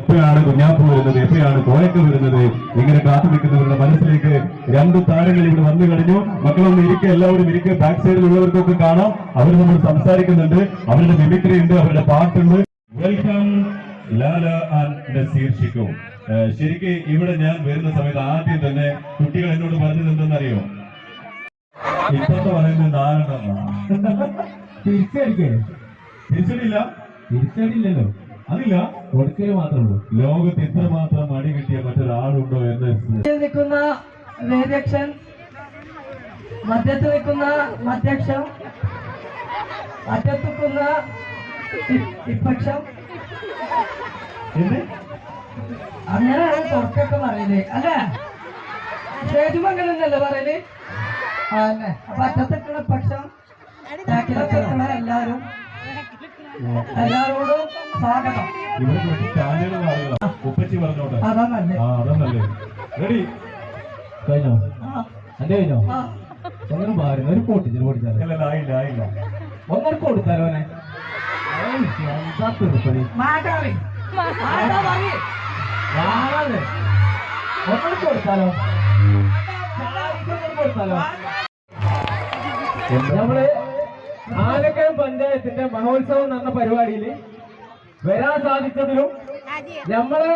എപ്പോഴാണ് കുഞ്ഞാപ്പ് വരുന്നത്? എപ്പോഴാണ് കോയക്ക വരുന്നത്? ഇങ്ങനെ കാത്തു നിൽക്കുന്നവരുടെ മനസ്സിലേക്ക് രണ്ട് താരങ്ങൾ ഇവിടെ വന്നു കഴിഞ്ഞു. മക്കളൊന്ന് ഇരിക്കുക എല്ലാവരും ഇരിക്കുക ബാക്ക് സൈഡിലുള്ളവർക്കൊക്കെ കാണാം. അവർ നമ്മൾ സംസാരിക്കുന്നുണ്ട്. അവരുടെ മിമിക്രി ഉണ്ട് അവരുടെ പാട്ടുണ്ട് വെൽക്കം ലാല ആൻഡ് നസീർ ഷിക്കു. ഏഹ് ശരിക്ക് ഇവിടെ ഞാൻ വരുന്ന സമയത്ത് ആദ്യം തന്നെ കുട്ടികൾ എന്നോട് പറഞ്ഞത് എന്തെന്നറിയോ? ഇപ്പത്തെ പറയുന്നത് നാലെണ്ണം തിരിച്ചടിക്കേ. തിരിച്ചടിയില്ല? തിരിച്ചടിയില്ലല്ലോ. അതില്ല കൊടുക്കല് മാത്രമേ ഉള്ളൂ ലോകത്ത് ഇത്രമാത്രം അടി കിട്ടിയ മറ്റൊരാളുണ്ടോ എന്ന് നിൽക്കുന്ന വേദക്ഷൻ മധ്യത്ത് നിൽക്കുന്ന മധ്യക്ഷം അറ്റത്ത് നിൽക്കുന്ന ഇ- ഇപ്പക്ഷം എന്ത്? അങ്ങനെയാണ് തുറക്കൊക്കെ പറയല് അല്ലേ സ്റ്റേജ് മംഗലന്നല്ലേ പറയല് ആ അല്ലേ അപ്പൊ അറ്റത്ത് നിൽക്കുന്ന പക്ഷം ബാക്കിലൊക്കെ നിൽക്കുന്ന എല്ലാവരും എല്ലാവരോടും സ്വാഗതം. ഇവിടെ കുറച്ച് സ്റ്റാൻഡേർഡ് ആളുകളാ ഉപ്പച്ചി പറഞ്ഞോട്ടെ. അതാ നല്ലേ ആ റെഡി. കഴിഞ്ഞോ? എന്റെ കഴിഞ്ഞോ. ഒന്നും പാരുന്നു ഒരു പൊട്ടിച്ചിട്ട് പൊട്ടിച്ചാലോ അല്ലല്ല ആയില്ല ആയില്ല. ഒന്നൊരു കൊടുത്താലോ അവനെ? എന്താ പറയ്. ഞാനത് ഒന്നൊരു കൊടുത്താലോ? കൊടുത്താലോ? നമ്മൾ ആലക്കയം പഞ്ചായത്തിന്റെ മഹോത്സവം എന്ന പരിപാടിയിൽ വരാൻ സാധിച്ചതിലും നമ്മളെ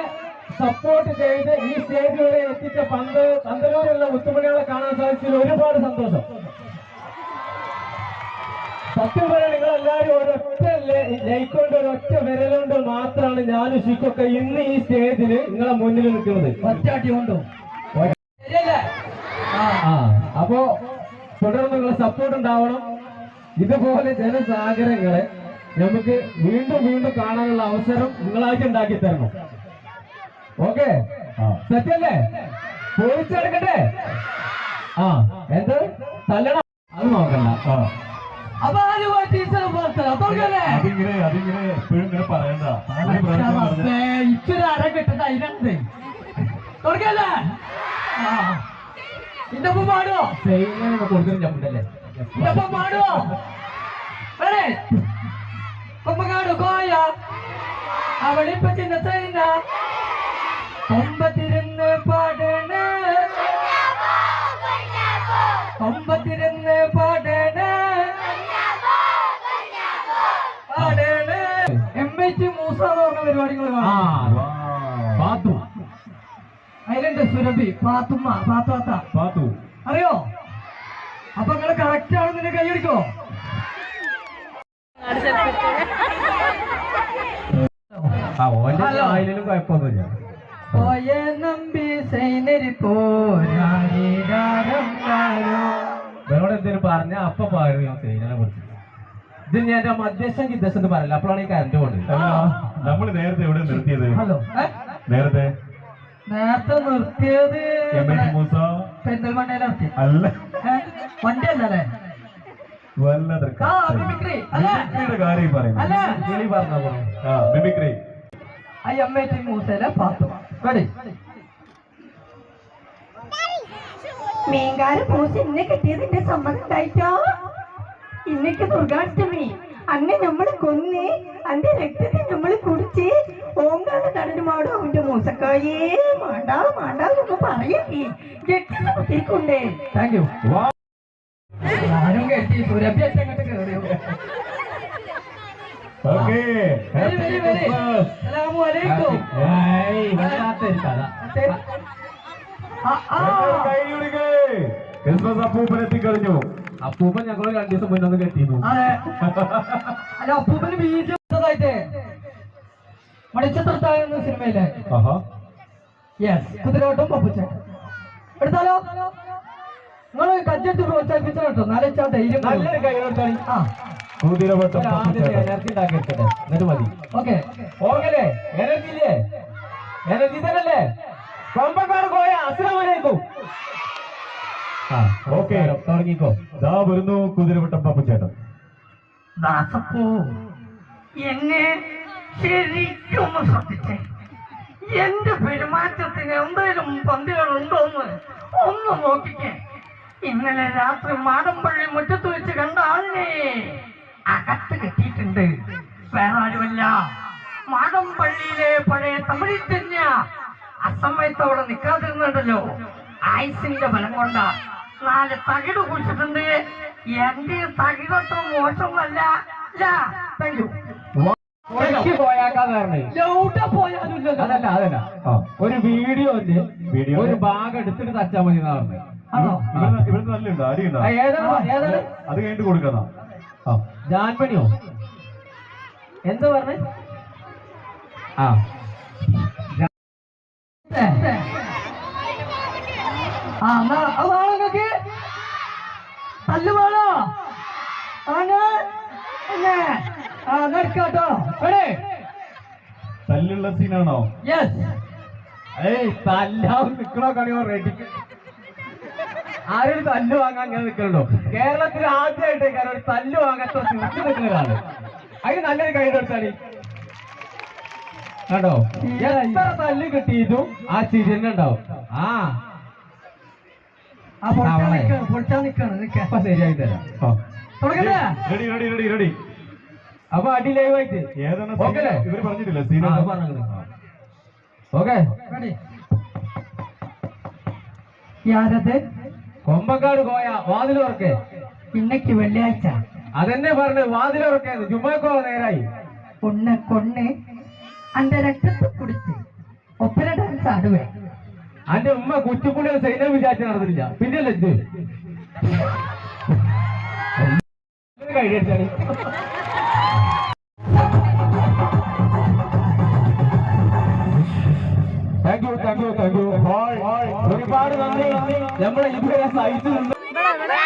സപ്പോർട്ട് ചെയ്ത് ഈ സ്റ്റേജ് വരെ എത്തിച്ച പന്ത് പന്തലൂരുള്ള മുത്തുമണികളെ കാണാൻ സാധിച്ചതിൽ ഒരുപാട് സന്തോഷം. സത്യം പറയാൻ നിങ്ങൾ എല്ലാവരും ഒരൊറ്റ ലൈക്കൊണ്ട് ഒരൊറ്റ വിരലുകൊണ്ട് മാത്രമാണ് ഞാനും ശിക്കൊക്കെ ഇന്ന് ഈ സ്റ്റേജിൽ നിങ്ങളെ മുന്നിൽ നിൽക്കുന്നത്. ഒറ്റാട്ടി കൊണ്ടോ അപ്പോ തുടർന്ന് നിങ്ങളെ സപ്പോർട്ട് ഉണ്ടാവണം. ഇതുപോലെ ജനസാഗരങ്ങളെ നമുക്ക് വീണ്ടും വീണ്ടും കാണാനുള്ള അവസരം നിങ്ങളായിട്ട് ഉണ്ടാക്കി തരണം. ഓക്കെ? സത്യല്ലേ പൊളിച്ചെടുക്കട്ടെ? ആ എന്ത്? തല്ലണം. അത് നോക്കണ്ട. അപ്പൊ ആലുവ ടീച്ചർ പോലത്തെ തുടങ്ങല്ലേ അതിങ്ങനെ അതിങ്ങനെ എപ്പോഴും ഇങ്ങനെ പറയണ്ട. ഒരു പ്രാവശ്യം പറഞ്ഞ ഇച്ചൊരു അര തുടങ്ങല്ലേ ഒപ്പം പാടുവോ? കൊടുക്കുന്ന ചമ്മണ്ടല്ലേ ഇന്റെ ഒപ്പം പാടുവോ വേണേ കൊമ്പക്കാട് കോയ അവളിപ്പ ചിന്ന തൈന കൊമ്പത്തിരുന്ന് പാടണ. കൊമ്പത്തിരുന്ന് പാടണ. പാടണ. എം എച്ച് മൂസ എന്ന് പറഞ്ഞ പരിപാടികൾ പാത്തു. അതിലുണ്ട് സുരഭി പാത്തുമ്മ പാത്താത്ത പാത്തു. അറിയോ? അപ്പൊ നിങ്ങൾ കറക്റ്റ് നിന്നെ കൈയടിക്കോ കുഴപ്പമൊന്നുമില്ല. പോയ നമ്പി സൈനരി ഇവരോട് പറഞ്ഞ അപ്പൊ പാടും ഞാൻ സൈനനെ കുറിച്ച് ഇത് ഞാൻ മധ്യസ്ഥം ഗിദ്ദശം എന്ന് പറയില്ല അപ്പോഴാണ് ഈ കറണ്ട് പോകുന്നത് നമ്മൾ നേരത്തെ എവിടെ നിർത്തിയത്? ഹലോ. നേരത്തെ? നേരത്തെ നിർത്തിയത് നിർത്തി അല്ല. ഏ? വണ്ടി അല്ലല്ലേ വല്ലത് ആ മിമിക്രി അല്ലേ. മിമിക്രിയുടെ കാര്യം പറയുന്നു മിമിക്രി ടി മൂസയിലെ പാത്തു. റെഡി. മീൻകാരൻ പൂച്ച ഇന്നെ കിട്ടിയതിന്റെ സമ്മതം ഉണ്ടായിട്ടോ? ഇന്നൊക്കെ ദുർഗാഷ്ടമി അന്നെ നമ്മൾ കൊന്ന് അന്റെ രക്തത്തെ നമ്മൾ കുടിച്ച് ഓങ്കാല നടനുമാടും അവന്റെ മൂസക്കായേ. മാണ്ടാ മാണ്ടാ എന്നൊക്കെ പറയേ. രക്തത്തെ കുത്തിക്കൊണ്ടേ താങ്ക് യു കേട്ടി സുരഭി അച്ഛൻ കയറിയോ. ക്രിസ്മസ് അപ്പൂപ്പൻ എത്തിക്കഴിഞ്ഞു. അപ്പൂപ്പൻ ഞങ്ങൾ രണ്ടു ദിവസം മുന്നേ ഒന്ന് കെട്ടിയിരുന്നു. അല്ല അപ്പൂപ്പന് ബീജായിട്ട് മണിച്ചത്രത്തായ എന്ന സിനിമയിലെ. ആഹാ. യെസ് കുതിരോട്ടം പപ്പുച്ചേട്ടൻ എടുത്താലോ? നിങ്ങൾ കേട്ടോ. നാലെച്ചാ ധൈര്യം നല്ലൊരു ആ. കുതിരവട്ടം എനർജി എന്നിട്ട് മതി. ഓക്കെ. എനർജി ഇല്ലേ? എനർജി തന്നെയല്ലേ? കൊമ്പക്കാട് പോയ അസുരമനേക്കും ആ ഓക്കേ. തുടങ്ങിക്കോ. ദാ വരുന്നു കുതിരവട്ടം പപ്പുച്ചേട്ടൻ. ദാസപ്പോ എന്നെ ശരിക്കും ശ്രദ്ധിച്ചേ എന്റെ പെരുമാറ്റത്തിന് എന്തെങ്കിലും പന്തികളുണ്ടോന്ന് ഒന്ന് നോക്കിക്കേ. ഇന്നലെ രാത്രി മാടമ്പള്ളി മുറ്റത്ത് വെച്ച് കണ്ട ആളിനെ അകത്ത് കെട്ടിയിട്ടുണ്ട്. വേറെ ആരുമല്ല. മാടമ്പള്ളിയിലെ പഴയ തമിഴിൽ തന്നെ അസമയത്ത് അവിടെ നിൽക്കാതിരുന്നുണ്ടല്ലോ ആയുസിന്റെ ബലം കൊണ്ട. നാല് തകിട് കുഴിച്ചിട്ടുണ്ട്. എന്റെ തകിടത്ര മോശമല്ല. ഒരു വീഡിയോയിൽ വീഡിയോ? ഒരു ഭാഗം എടുത്തിട്ട് തച്ചാൽ മതി എന്നാ പറഞ്ഞത് ആണോ ഇവിടെ ഇവിടെ നല്ലുണ്ടോ ഏതാണ്? അത് കഴിഞ്ഞിട്ട് കൊടുക്കാന്നാ ജാൻപണിയോ എന്താ പറഞ്ഞേ? ആ. ആ എന്നാ അത് വേണോ നിങ്ങക്ക് തല്ല് വേണോ നടക്കാട്ടോ. തല്ലുള്ള സീനാണോ യെസ് ഏയ് നിക്കണോ കണിയോ റെഡി ആരും തല്ല് വാങ്ങാൻ അങ്ങനെ നിൽക്കണോ കേരളത്തിൽ ആദ്യമായിട്ട് ഒരു തല്ല് വാങ്ങാത്ത തിരിച്ചു നിൽക്കുന്നതാണ് അതിന് നല്ലൊരു കൈ കൊടുത്താൽ കണ്ടോ? എത്ര തല്ല് കിട്ടിയിട്ടും ആ ചിരിന്നെ ഉണ്ടാവും. ആ. ശരിയായി തരാം. റെഡി റെഡി റെഡി റെഡി അപ്പൊ അടി ലൈവ് ആയിട്ട്. ഏതാണ്? ഇവർ പറഞ്ഞിട്ടില്ല? ഓക്കെ. കൊമ്പക്കാട് പോയ വാതിലുറക്കെ. പിന്നക്ക് വെള്ളിയാഴ്ച. അതെന്നെ പറഞ്ഞു വാതിലുറക്കെ ജുമാക്കോ നേരായി. കൊണ്ണ് കൊണ്ണ് അന്റെ രക്തത്തെ കുടിച്ച് ഒപ്പന ഡാൻസ് ആടുവേ. അന്റെ ഉമ്മ കുറ്റിപ്പുള്ളിയെ സൈന വിചാരിച്ച നടന്നില്ല പിന്നെ ലജ്ജ കഴിയടിച്ചാണ് ഒരുപാട് നന്ദി. നമ്മളെ ഇതുവരെ സഹിച്ചു നിന്ന് ഇവിടെ.